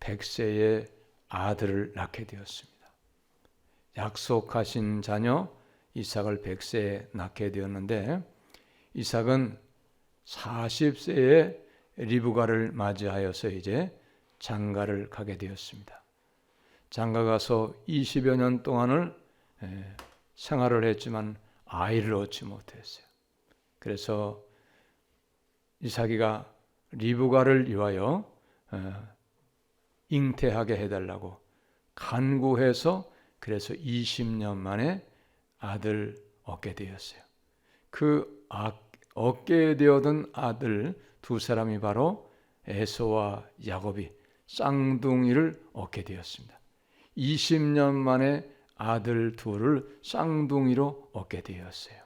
백세의 아들을 낳게 되었습니다. 약속하신 자녀 이삭을 백세에 낳게 되었는데 이삭은 40세에 리브가를 맞이하여서 이제 장가를 가게 되었습니다. 장가 가서 20여 년 동안을 생활을 했지만 아이를 얻지 못했어요. 그래서 이삭이가 리브가를 위하여 잉태하게 해달라고 간구해서 그래서 20년 만에 아들 얻게 되었어요. 그 얻게 되었던 아들 두 사람이 바로 에서와 야곱이 쌍둥이를 얻게 되었습니다. 20년 만에 아들 둘을 쌍둥이로 얻게 되었어요.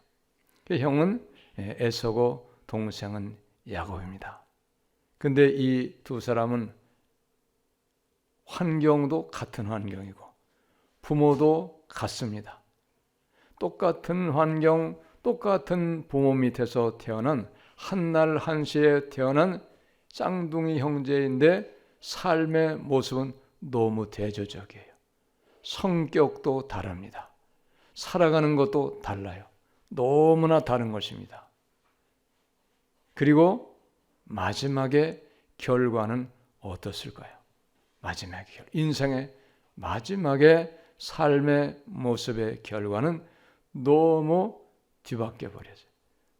그 형은 에서고 동생은 야곱입니다. 근데 이 두 사람은 환경도 같은 환경이고 부모도 같습니다. 똑같은 환경, 똑같은 부모 밑에서 태어난 한날 한시에 태어난 쌍둥이 형제인데 삶의 모습은 너무 대조적이에요. 성격도 다릅니다. 살아가는 것도 달라요. 너무나 다른 것입니다. 그리고 마지막에 결과는 어떻을까요? 마지막의 결, 인생의 마지막에 삶의 모습의 결과는 너무 뒤바뀌어 버려서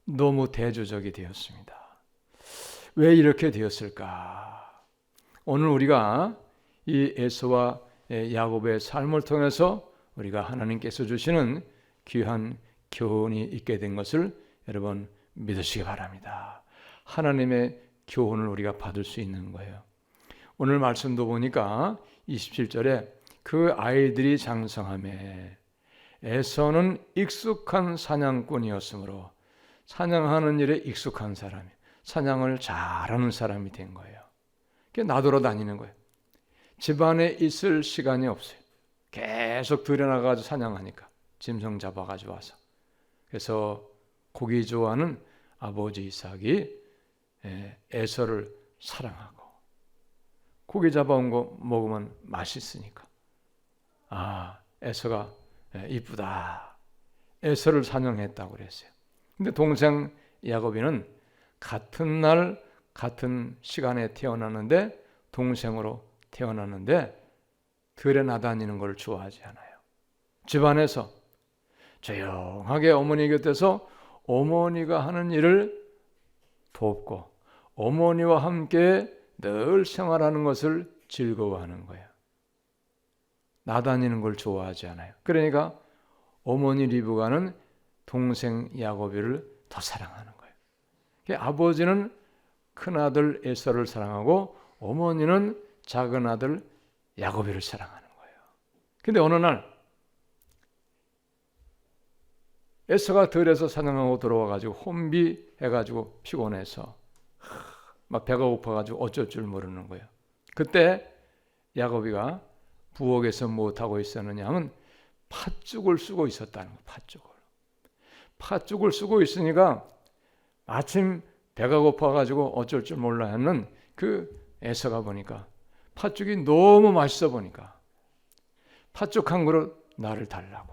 너무 대조적이 되었습니다. 왜 이렇게 되었을까? 오늘 우리가 이 에서와 야곱의 삶을 통해서 우리가 하나님께서 주시는 귀한 교훈이 있게 된 것을 여러분 믿으시기 바랍니다. 하나님의 교훈을 우리가 받을 수 있는 거예요. 오늘 말씀도 보니까 27절에 그 아이들이 장성함에 에서는 익숙한 사냥꾼이었으므로 사냥하는 일에 익숙한 사람이 사냥을 잘하는 사람이 된 거예요. 나돌아 다니는 거예요. 집안에 있을 시간이 없어요. 계속 들여나가서 사냥하니까 짐승 잡아가지고 와서 그래서 고기 좋아하는 아버지 이삭이 에서를 사랑하고 고기 잡아온 거 먹으면 맛있으니까 아 에서가 예, 이쁘다. 에서를 사냥했다고 그랬어요. 근데 동생 야곱이는 같은 날 같은 시간에 태어났는데 동생으로 태어났는데 들에 나다니는 걸 좋아하지 않아요. 집안에서 조용하게 어머니 곁에서 어머니가 하는 일을 돕고 어머니와 함께 늘 생활하는 것을 즐거워하는 거예요. 나다니는 걸 좋아하지 않아요. 그러니까 어머니 리브가는 동생 야곱이를 더 사랑하는 거예요. 아버지는 큰 아들 에서를 사랑하고 어머니는 작은 아들 야곱이를 사랑하는 거예요. 근데 어느 날 에서가 들에서 사냥하고 들어와 가지고 혼비해 가지고 피곤해서 막 배가 고파 가지고 어쩔 줄 모르는 거예요. 그때 야곱이가 부엌에서 못하고 있었느냐 하면 팥죽을 쓰고 있었다는 거예요. 팥죽을. 팥죽을 쓰고 있으니까 아침 배가 고파가지고 어쩔 줄 몰라 하는 그 애서가 보니까 팥죽이 너무 맛있어 보니까 팥죽 한 그릇 나를 달라고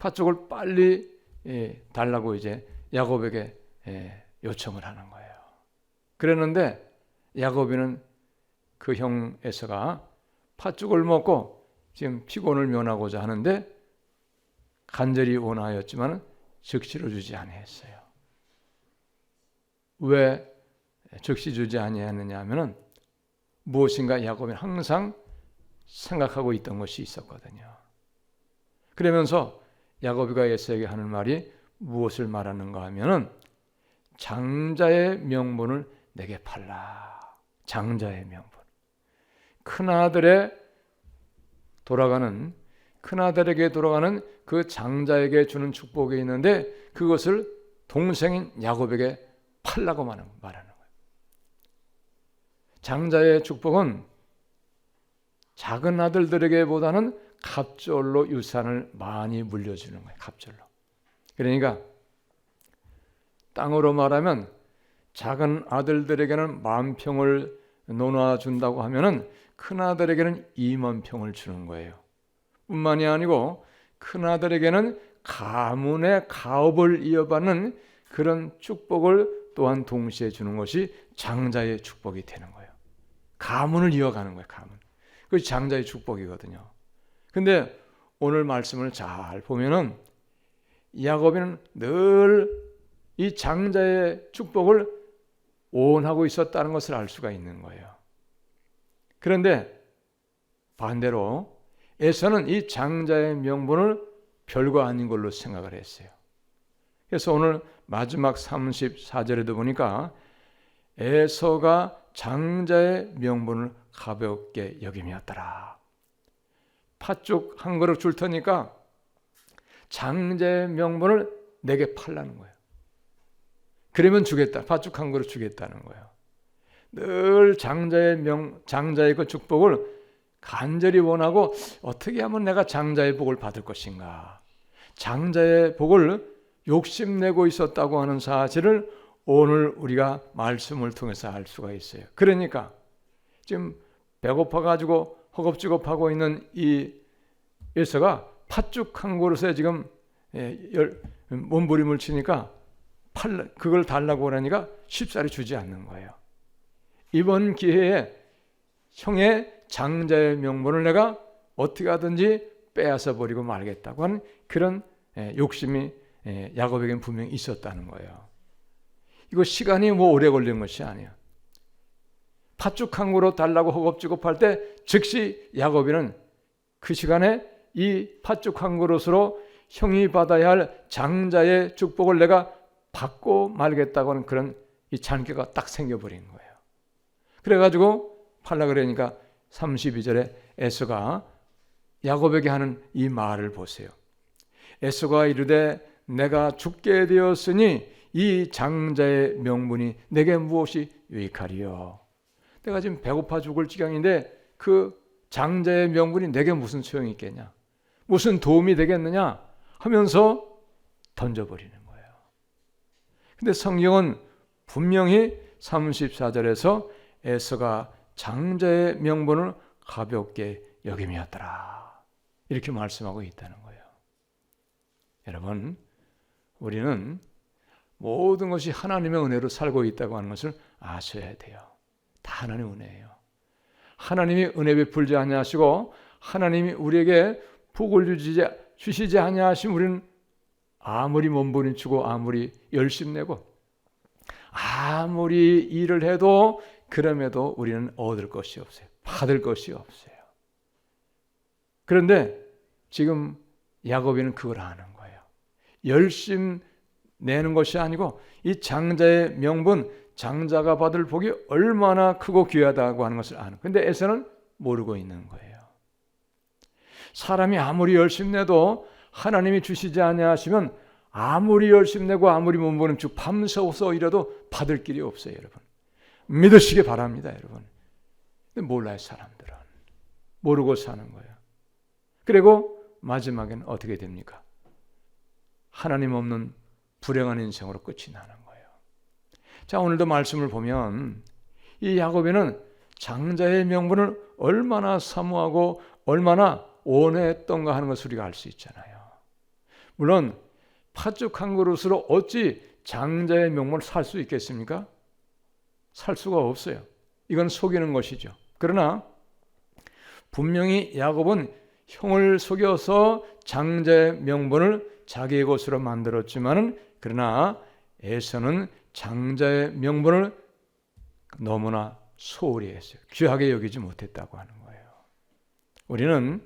팥죽을 빨리 예, 달라고 이제 야곱에게 예, 요청을 하는 거예요. 그랬는데 야곱이는 그 형 에서가 팥죽을 먹고 지금 피곤을 면하고자 하는데 간절히 원하였지만 즉시로 주지 아니했어요. 왜 즉시 주지 아니했느냐 하면은 무엇인가 야곱이 항상 생각하고 있던 것이 있었거든요. 그러면서 야곱이가 에서에게 하는 말이 무엇을 말하는가 하면은 장자의 명분을 내게 팔라. 장자의 명분. 큰아들의 돌아가는 큰아들에게 돌아가는 그 장자에게 주는 축복이 있는데 그것을 동생인 야곱에게 팔라고 말하는 거예요. 장자의 축복은 작은 아들들에게보다는 갑절로 유산을 많이 물려주는 거예요. 갑절로. 그러니까 땅으로 말하면 작은 아들들에게는 만 평을 놓아준다고 하면은 큰 아들에게는 2만 평을 주는 거예요. 뿐만이 아니고 큰 아들에게는 가문의 가업을 이어받는 그런 축복을 또한 동시에 주는 것이 장자의 축복이 되는 거예요. 가문을 이어가는 거예요, 가문. 그것이 장자의 축복이거든요. 근데 오늘 말씀을 잘 보면은 야곱이는 늘 이 장자의 축복을 오원하고 있었다는 것을 알 수가 있는 거예요. 그런데 반대로 에서는 이 장자의 명분을 별거 아닌 걸로 생각을 했어요. 그래서 오늘 마지막 34절에도 보니까 에서가 장자의 명분을 가볍게 여김이었더라. 팥죽 한 그릇 줄 테니까 장자의 명분을 내게 팔라는 거예요. 그러면 주겠다. 팥죽 한 그릇 주겠다는 거예요. 늘 장자의 명 장자의 그 축복을 간절히 원하고 어떻게 하면 내가 장자의 복을 받을 것인가? 장자의 복을 욕심내고 있었다고 하는 사실을 오늘 우리가 말씀을 통해서 알 수가 있어요. 그러니까 지금 배고파 가지고 허겁지겁하고 있는 이 예서가 팥죽 한 그릇에 지금 예, 몸부림을 치니까 팔 그걸 달라고 그러니까 쉽사리 주지 않는 거예요. 이번 기회에 형의 장자의 명분을 내가 어떻게 하든지 빼앗아 버리고 말겠다고 하는 그런 예, 욕심이 예, 야곱에게는 분명히 있었다는 거예요. 이거 시간이 뭐 오래 걸린 것이 아니야. 팥죽 한 그릇 달라고 허겁지겁할 때 즉시 야곱이는 그 시간에 이 팥죽 한 그릇으로 형이 받아야 할 장자의 축복을 내가 받고 말겠다고 하는 그런 이 잔꾀가 딱 생겨버린 거예요. 그래가지고 팔라 그러니까 32절에 에서가 야곱에게 하는 이 말을 보세요. 에서가 이르되 내가 죽게 되었으니 이 장자의 명분이 내게 무엇이 유익하리요? 내가 지금 배고파 죽을 지경인데 그 장자의 명분이 내게 무슨 소용이 있겠냐? 무슨 도움이 되겠느냐? 하면서 던져버리는. 근데 성경은 분명히 34절에서 에서가 장자의 명분을 가볍게 여김이었더라. 이렇게 말씀하고 있다는 거예요. 여러분, 우리는 모든 것이 하나님의 은혜로 살고 있다고 하는 것을 아셔야 돼요. 다 하나님의 은혜예요. 하나님이 은혜 베풀지 아니하시고 하나님이 우리에게 복을 주시지, 주시지 아니하시면 우리는 아무리 몸부림치고 아무리 열심 내고 아무리 일을 해도 그럼에도 우리는 얻을 것이 없어요. 받을 것이 없어요. 그런데 지금 야곱이는 그걸 아는 거예요. 열심 내는 것이 아니고 이 장자의 명분, 장자가 받을 복이 얼마나 크고 귀하다고 하는 것을 아는. 근데 에서는 모르고 있는 거예요. 사람이 아무리 열심 내도 하나님이 주시지 아니하시면 아무리 열심 내고 아무리 몸부림쭉 밤새워서 이라도 받을 길이 없어요, 여러분. 믿으시기 바랍니다, 여러분. 근데 몰라요, 사람들은. 모르고 사는 거예요. 그리고 마지막엔 어떻게 됩니까? 하나님 없는 불행한 인생으로 끝이 나는 거예요. 자, 오늘도 말씀을 보면 이 야곱이는 장자의 명분을 얼마나 사모하고 얼마나 원했던가 하는 것을 우리가 알 수 있잖아요. 물론 팥죽 한 그릇으로 어찌 장자의 명분을 살 수 있겠습니까? 살 수가 없어요. 이건 속이는 것이죠. 그러나 분명히 야곱은 형을 속여서 장자의 명분을 자기의 것으로 만들었지만은 그러나 에서는 장자의 명분을 너무나 소홀히 했어요. 귀하게 여기지 못했다고 하는 거예요. 우리는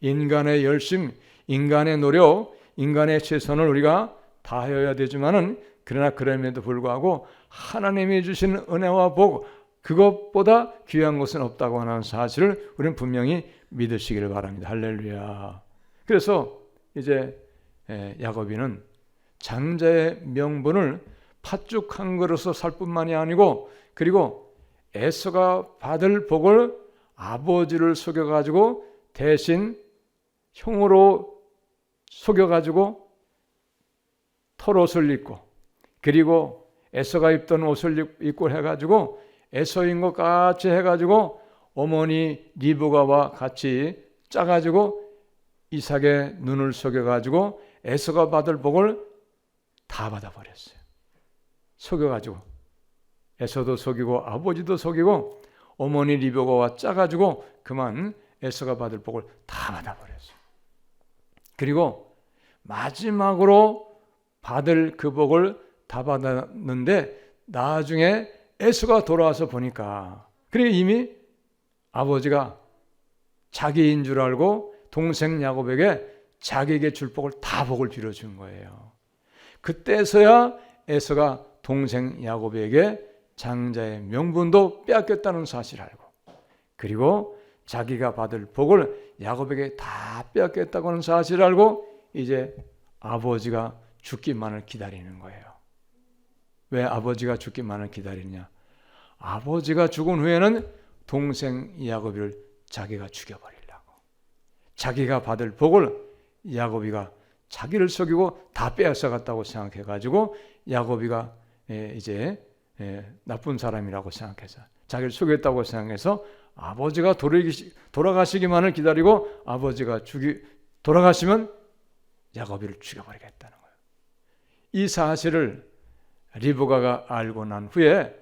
인간의 열심, 인간의 노력, 인간의 최선을 우리가 다하여야 되지만은 그러나 그럼에도 불구하고 하나님이 주신 은혜와 복 그것보다 귀한 것은 없다고 하는 사실을 우리는 분명히 믿으시기를 바랍니다. 할렐루야. 그래서 이제 야곱이는 장자의 명분을 팥죽 한 그릇으로 살 뿐만이 아니고 그리고 에서가 받을 복을 아버지를 속여 가지고 대신 형으로 속여 가지고 털옷을 입고 그리고 에서가 입던 옷을 입고 해가지고 에서인 것 같이 해가지고 어머니 리브가와 같이 짜가지고 이삭의 눈을 속여가지고 에서가 받을 복을 다 받아버렸어요. 속여가지고 에서도 속이고 아버지도 속이고 어머니 리브가와 짜가지고 그만 에서가 받을 복을 다 받아버렸어요. 그리고 마지막으로 받을 그 복을 다 받았는데 나중에 에서가 돌아와서 보니까 그리고 이미 아버지가 자기인 줄 알고 동생 야곱에게 자기에게 줄 복을 다 복을 빌어준 거예요. 그때서야 에서가 동생 야곱에게 장자의 명분도 빼앗겼다는 사실을 알고 그리고 자기가 받을 복을 야곱에게 다 빼앗겼다고 하는 사실을 알고 이제 아버지가 죽기만을 기다리는 거예요. 왜 아버지가 죽기만을 기다리냐? 아버지가 죽은 후에는 동생 야곱이를 자기가 죽여버리려고. 자기가 받을 복을 야곱이가 자기를 속이고 다 빼앗아 갔다고 생각해가지고 야곱이가 이제 나쁜 사람이라고 생각해서 자기를 속였다고 생각해서 아버지가 돌아가시기만을 기다리고 아버지가 죽이 돌아가시면 야곱이를 죽여버리겠다는 거예요. 이 사실을 리브가가 알고 난 후에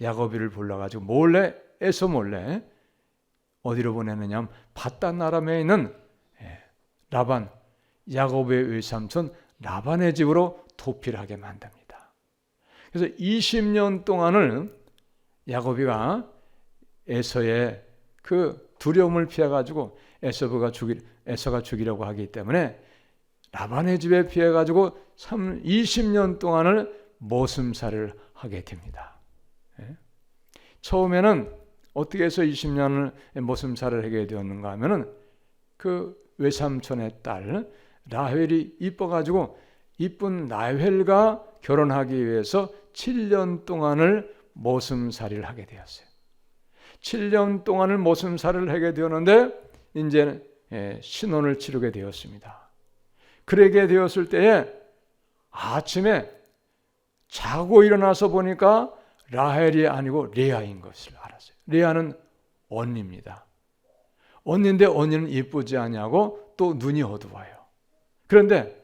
야곱이를 불러가지고 몰래 에서 몰래 어디로 보내느냐 바단 나람에 있는 라반 야곱의 외삼촌 라반의 집으로 도피하게 만듭니다. 그래서 20년 동안을 야곱이가 에서의 그 두려움을 피해 가지고 에서가 죽이 에서가 죽이려고 하기 때문에 라반의 집에 피해 가지고 20년 동안을 모슴살을 하게 됩니다. 예? 처음에는 어떻게 해서 20년을 모슴살을 하게 되었는가 하면은 그 외삼촌의 딸 라헬이 이뻐 가지고 이쁜 라헬과 결혼하기 위해서 7년 동안을 모슴살이를 하게 되었어요. 7년 동안을 모슴살을 하게 되었는데 이제 예, 신혼을 치르게 되었습니다. 그러게 되었을 때에 아침에 자고 일어나서 보니까 라헬이 아니고 레아인 것을 알았어요. 레아는 언니입니다. 언니인데 언니는 이쁘지 않냐고 또 눈이 어두워요. 그런데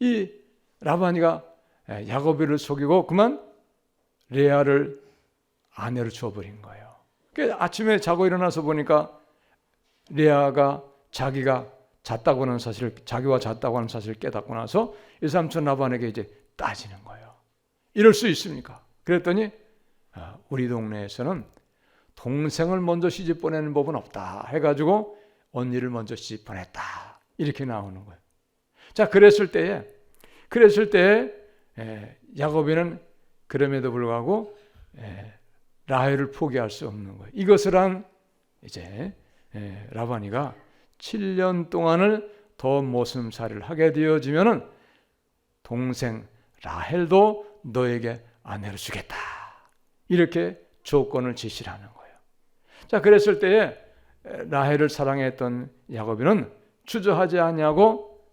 이 라반이가 야곱이를 속이고 그만 레아를 아내로 줘버린 거예요. 아침에 자고 일어나서 보니까 레아가 자기가 잤다고 하는 사실을 자기와 잤다고 하는 사실을 깨닫고 나서 이 삼촌 라반에게 이제 따지는 거예요. 이럴 수 있습니까? 그랬더니 아, 우리 동네에서는 동생을 먼저 시집 보내는 법은 없다 해가지고 언니를 먼저 시집 보냈다 이렇게 나오는 거예요. 자 그랬을 때에 그랬을 때에 야곱이는 그럼에도 불구하고 라헬을 포기할 수 없는 거예요. 이것을 한 이제 라반이가 7년 동안을 더 모슴살이를 하게 되어지면은 동생 라헬도 너에게 아내로 주겠다. 이렇게 조건을 지시를 하는 거예요. 자, 그랬을 때에 라헬을 사랑했던 야곱이는 주저하지 않냐고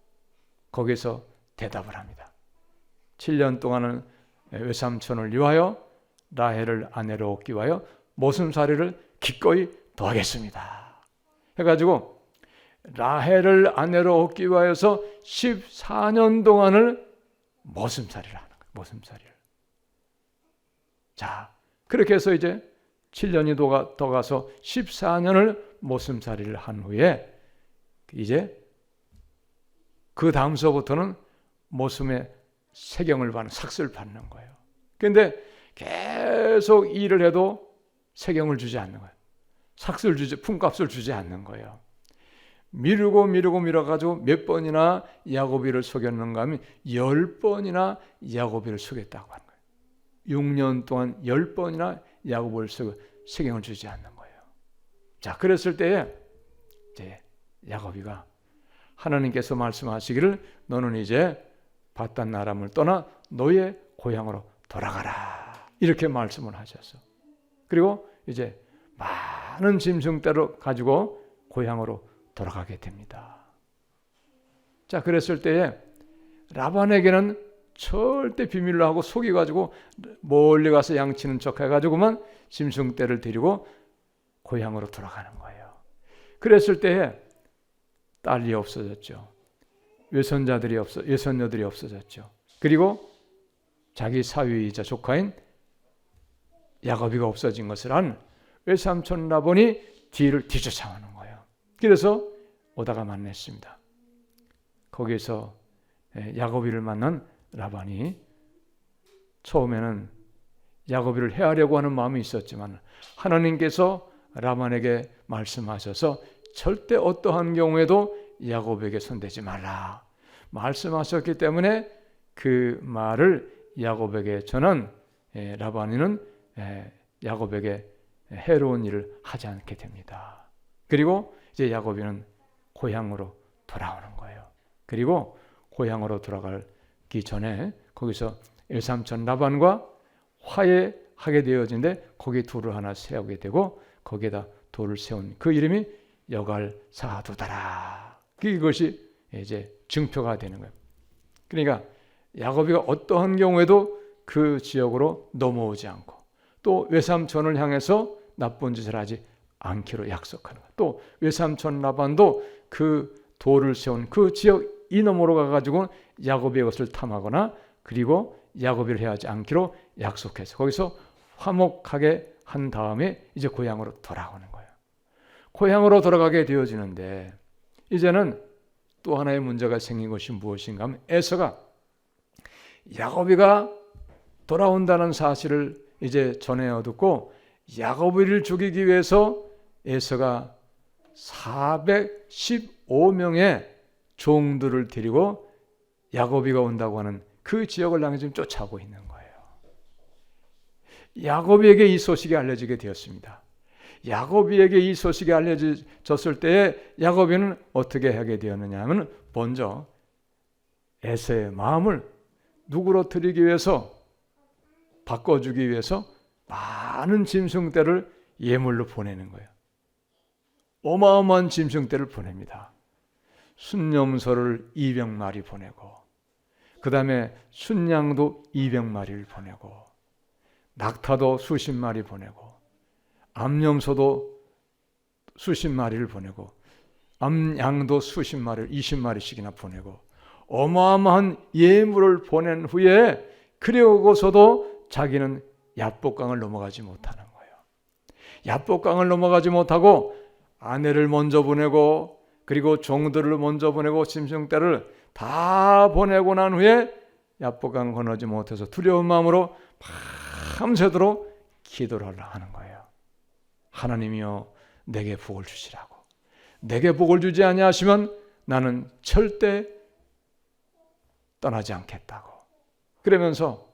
거기서 대답을 합니다. 7년 동안은 외삼촌을 위하여 라헬을 아내로 얻기 위하여 모순사리를 기꺼이 더하겠습니다. 해가지고 라헬을 아내로 얻기 위하여서 14년 동안을 모순사리를 하는 거예요. 모순사리를. 자, 그렇게 해서 이제 7년이 더 가서 14년을 모슴살이를 한 후에 이제 그 다음서부터는 모슴의 세경을 받는 삭슬 받는 거예요. 근데 계속 일을 해도 세경을 주지 않는 거예요. 삭슬 주지 품값을 주지 않는 거예요. 미루고 미루고 미뤄가지고 몇 번이나 야고비를 속였는가 하면 열 번이나 야고비를 속였다고 하는 거예요. 6년 동안 10번이나 야곱을 쓰고 세경을 주지 않는 거예요. 자, 그랬을 때에 이제 야곱이가 하나님께서 말씀하시기를 너는 이제 바단 나람을 떠나 너의 고향으로 돌아가라. 이렇게 말씀을 하셨어. 그리고 이제 많은 짐승대로 가지고 고향으로 돌아가게 됩니다. 자, 그랬을 때에 라반에게는 절대 비밀로 하고 속여가지고 멀리 가서 양치는 척 해가지고만 짐승떼를 데리고 고향으로 돌아가는 거예요. 그랬을 때에 딸이 없어졌죠. 외손자들이 없어 외손녀들이 없어졌죠. 그리고 자기 사위이자 조카인 야곱이가 없어진 것을 안 외삼촌 라본이 뒤를 뒤쫓아오는 거예요. 그래서 오다가 만났습니다. 거기서 예, 야곱이를 만난 라반이 처음에는 야곱이를 해하려고 하는 마음이 있었지만 하나님께서 라반에게 말씀하셔서 절대 어떠한 경우에도 야곱에게 손대지 말라 말씀하셨기 때문에 그 말을 야곱에게 전한 예, 라반이는 예, 야곱에게 해로운 일을 하지 않게 됩니다. 그리고 이제 야곱이는 고향으로 돌아오는 거예요. 그리고 고향으로 돌아가기 전에 거기서 일삼촌 라반과 화해하게 되어진데 거기 돌을 하나 세우게 되고 거기에다 돌을 세운 그 이름이 여갈 사두다라. 이것이 이제 증표가 되는 거예요. 그러니까 야곱이가 어떠한 경우에도 그 지역으로 넘어오지 않고 또 외삼촌을 향해서 나쁜 짓을 하지 않기로 약속하는 거예요. 또 외삼촌 라반도 그 돌을 세운 그 지역 이너머로 가가지고 야곱의 것을 탐하거나 그리고 야곱을 해하지 않기로 약속해서 거기서 화목하게 한 다음에 이제 고향으로 돌아오는 거예요. 고향으로 돌아가게 되어지는데 이제는 또 하나의 문제가 생긴 것이 무엇인가 하면 에서가 야곱이가 돌아온다는 사실을 이제 전해 얻었고 야곱이를 죽이기 위해서 에서가 415명의 종들을 데리고 야곱이가 온다고 하는 그 지역을 향해 지금 쫓아오고 있는 거예요. 야곱에게 이 소식이 알려지게 되었습니다. 야곱이에게 이 소식이 알려졌을 때에 야곱이는 어떻게 하게 되었느냐 하면 먼저 에서의 마음을 누구로 드리기 위해서 바꿔주기 위해서 많은 짐승떼를 예물로 보내는 거예요. 어마어마한 짐승떼를 보냅니다. 순념소를 200마리 보내고 그 다음에 순양도 200마리를 보내고 낙타도 수십 마리 보내고 암염소도 수십 마리를 보내고 암양도 수십 마리를 20마리씩이나 보내고 어마어마한 예물을 보낸 후에 그리고서도 자기는 야복강을 넘어가지 못하는 거예요. 야복강을 넘어가지 못하고 아내를 먼저 보내고 그리고 종들을 먼저 보내고 짐승떼를 다 보내고 난 후에 야복강 건너지 못해서 두려운 마음으로 밤새도록 기도를 하는 거예요. 하나님이여 내게 복을 주시라고. 내게 복을 주지 아니하시면 나는 절대 떠나지 않겠다고. 그러면서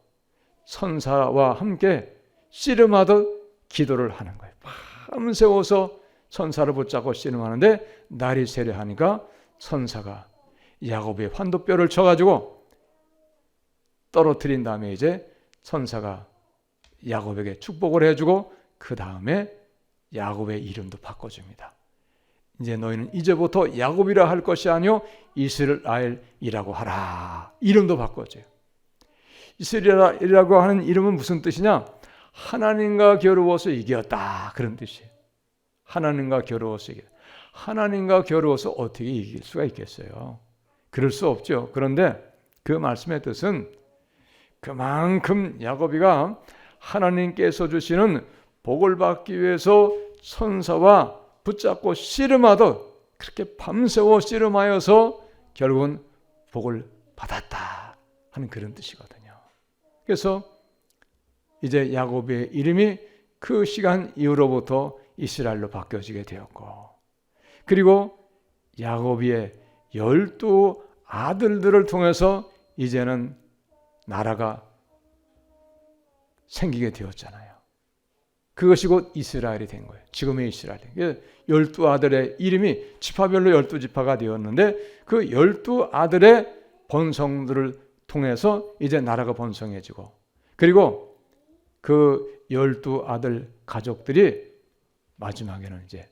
선사와 함께 씨름하듯 기도를 하는 거예요. 밤새워서 선사를 붙잡고 씨름하는데 날이 세려하니까 선사가 야곱의 환도뼈를 쳐가지고 떨어뜨린 다음에 이제 선사가 야곱에게 축복을 해주고 그 다음에 야곱의 이름도 바꿔줍니다. 이제 너희는 이제부터 야곱이라 할 것이 아니요 이스라엘이라고 하라. 이름도 바꿔줘요. 이스라엘이라고 하는 이름은 무슨 뜻이냐? 하나님과 겨루어서 이겼다 그런 뜻이에요. 하나님과 겨루어서 이겼. 하나님과 겨루어서 어떻게 이길 수가 있겠어요? 그럴 수 없죠. 그런데 그 말씀의 뜻은 그만큼 야곱이가 하나님께서 주시는 복을 받기 위해서 천사와 붙잡고 씨름하듯 그렇게 밤새워 씨름하여서 결국은 복을 받았다 하는 그런 뜻이거든요. 그래서 이제 야곱의 이름이 그 시간 이후로부터 이스라엘로 바뀌어지게 되었고 그리고 야곱의 열두 아들들을 통해서 이제는 나라가 생기게 되었잖아요. 그것이 곧 이스라엘이 된 거예요. 지금의 이스라엘. 열두 아들의 이름이 지파별로 열두 지파가 되었는데 그 열두 아들의 번성들을 통해서 이제 나라가 번성해지고 그리고 그 열두 아들 가족들이 마지막에는 이제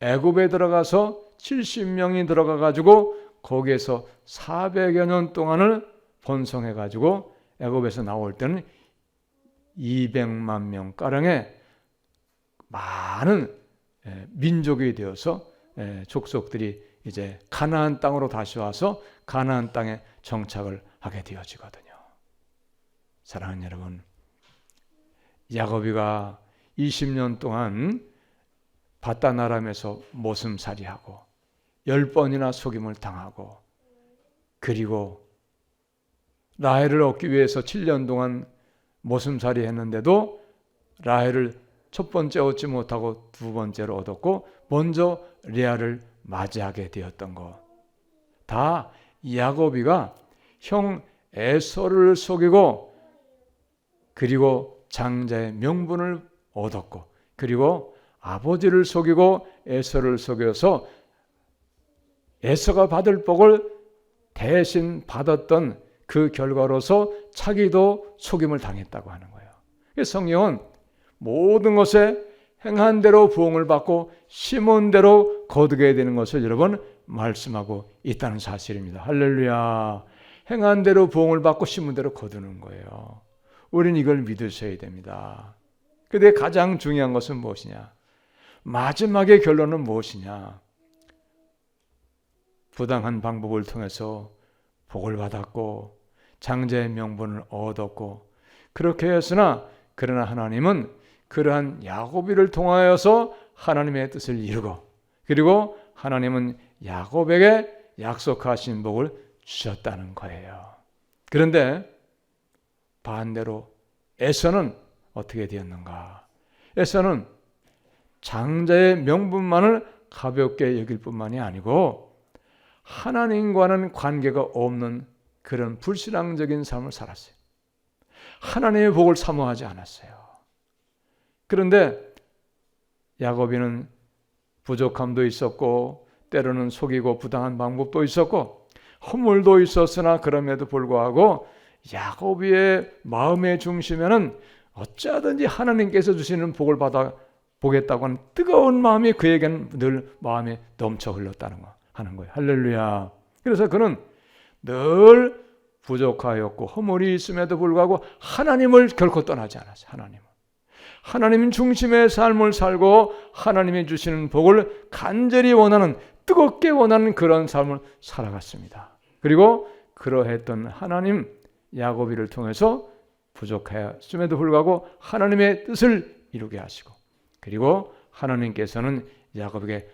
애굽에 들어가서 70명이 들어가 가지고 거기에서 400여 년 동안을 번성해 가지고 애굽에서 나올 때는 200만 명 가량의 많은 에, 민족이 되어서 에, 족속들이 이제 가나안 땅으로 다시 와서 가나안 땅에 정착을 하게 되어지거든요. 사랑하는 여러분, 야곱이가 20년 동안 바다나람에서 모슴살이하고 열 번이나 속임을 당하고 그리고 라헬을 얻기 위해서 7년 동안 모슴살이 했는데도 라헬을 첫 번째 얻지 못하고 두 번째로 얻었고 먼저 레아를 맞이하게 되었던 것. 다 야곱이가 형 에서를 속이고 그리고 장자의 명분을 얻었고 그리고 아버지를 속이고 에서를 속여서 에서가 받을 복을 대신 받았던 그 결과로서 자기도 속임을 당했다고 하는 거예요. 성령은 모든 것에 행한 대로 부흥을 받고 심은 대로 거두게 되는 것을 여러분 말씀하고 있다는 사실입니다. 할렐루야. 행한 대로 부흥을 받고 심은 대로 거두는 거예요. 우리는 이걸 믿으셔야 됩니다. 근데 가장 중요한 것은 무엇이냐? 마지막의 결론은 무엇이냐? 부당한 방법을 통해서 복을 받았고 장자의 명분을 얻었고 그렇게 했으나 그러나 하나님은 그러한 야곱이를 통하여서 하나님의 뜻을 이루고 그리고 하나님은 야곱에게 약속하신 복을 주셨다는 거예요. 그런데 반대로 에서는 어떻게 되었는가? 에서는 장자의 명분만을 가볍게 여길 뿐만이 아니고 하나님과는 관계가 없는 그런 불신앙적인 삶을 살았어요. 하나님의 복을 사모하지 않았어요. 그런데 야곱이는 부족함도 있었고 때로는 속이고 부당한 방법도 있었고 허물도 있었으나 그럼에도 불구하고 야곱의 마음의 중심에는 어쩌든지 하나님께서 주시는 복을 받아 보겠다고 하는 뜨거운 마음이 그에게는 늘 마음에 넘쳐 흘렀다는 거 하는 거예요. 할렐루야. 그래서 그는 늘 부족하였고 허물이 있음에도 불구하고 하나님을 결코 떠나지 않았어요. 하나님. 하나님 중심의 삶을 살고 하나님이 주시는 복을 간절히 원하는 뜨겁게 원하는 그런 삶을 살아갔습니다. 그리고 그러했던 하나님 야곱이를 통해서 부족하였음에도 불구하고 하나님의 뜻을 이루게 하시고 그리고 하나님께서는 야곱에게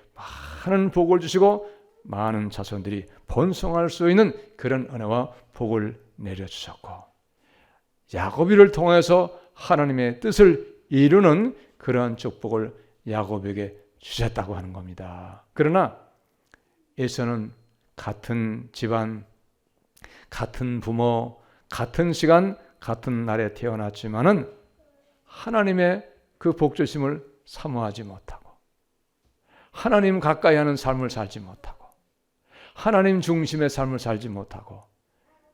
많은 복을 주시고 많은 자손들이 번성할 수 있는 그런 은혜와 복을 내려 주셨고 야곱이를 통해서 하나님의 뜻을 이루는 그러한 축복을 야곱에게 주셨다고 하는 겁니다. 그러나 에서는 같은 집안, 같은 부모, 같은 시간, 같은 날에 태어났지만은 하나님의 그 복주심을 사모하지 못하고 하나님 가까이 하는 삶을 살지 못하고 하나님 중심의 삶을 살지 못하고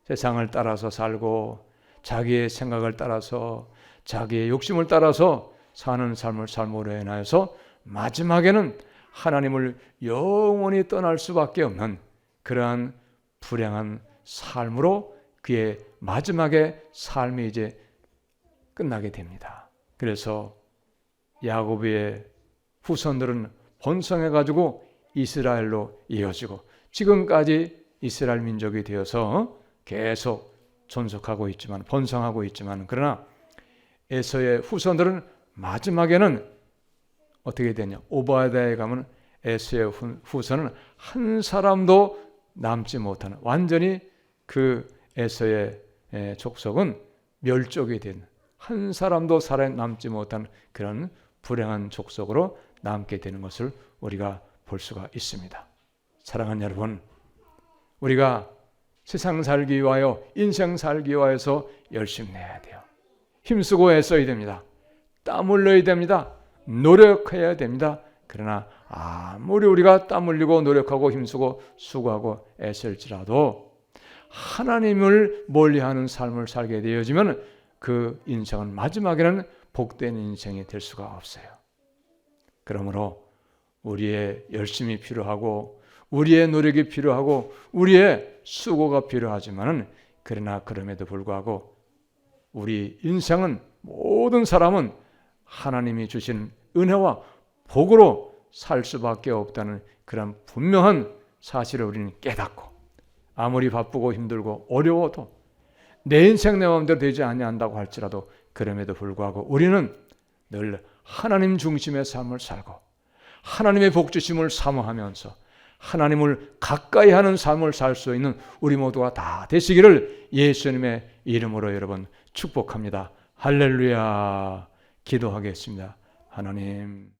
세상을 따라서 살고 자기의 생각을 따라서 자기의 욕심을 따라서 사는 삶을 삶으로 인하여서 마지막에는 하나님을 영원히 떠날 수밖에 없는 그러한 불행한 삶으로 그의 마지막에 삶이 이제 끝나게 됩니다. 그래서 야곱의 후손들은 번성해 가지고 이스라엘로 이어지고 지금까지 이스라엘 민족이 되어서 계속 존속하고 있지만 번성하고 있지만 그러나 에서의 후손들은 마지막에는 어떻게 되냐? 오바다에 가면 에서의 후손은 한 사람도 남지 못하는 완전히 그 에서의 족속은 멸족이 된 한 사람도 살아남지 못한 그런 불행한 족속으로 남게 되는 것을 우리가 볼 수가 있습니다. 사랑하는 여러분, 우리가 세상 살기 위하여 인생 살기 위하여서 열심히 내야 돼요. 힘쓰고 애써야 됩니다. 땀 흘려야 됩니다. 노력해야 됩니다. 그러나 아무리 우리가 땀 흘리고 노력하고 힘쓰고 수고하고 애쓸지라도 하나님을 멀리하는 삶을 살게 되어지면 그 인생은 마지막에는 복된 인생이 될 수가 없어요. 그러므로 우리의 열심이 필요하고 우리의 노력이 필요하고 우리의 수고가 필요하지만은 그러나 그럼에도 불구하고 우리 인생은 모든 사람은 하나님이 주신 은혜와 복으로 살 수밖에 없다는 그런 분명한 사실을 우리는 깨닫고 아무리 바쁘고 힘들고 어려워도 내 인생 내 마음대로 되지 아니한다고 할지라도 그럼에도 불구하고 우리는 늘 하나님 중심의 삶을 살고 하나님의 복주심을 사모하면서 하나님을 가까이 하는 삶을 살 수 있는 우리 모두가 다 되시기를 예수님의 이름으로 여러분 축복합니다. 할렐루야. 기도하겠습니다. 하나님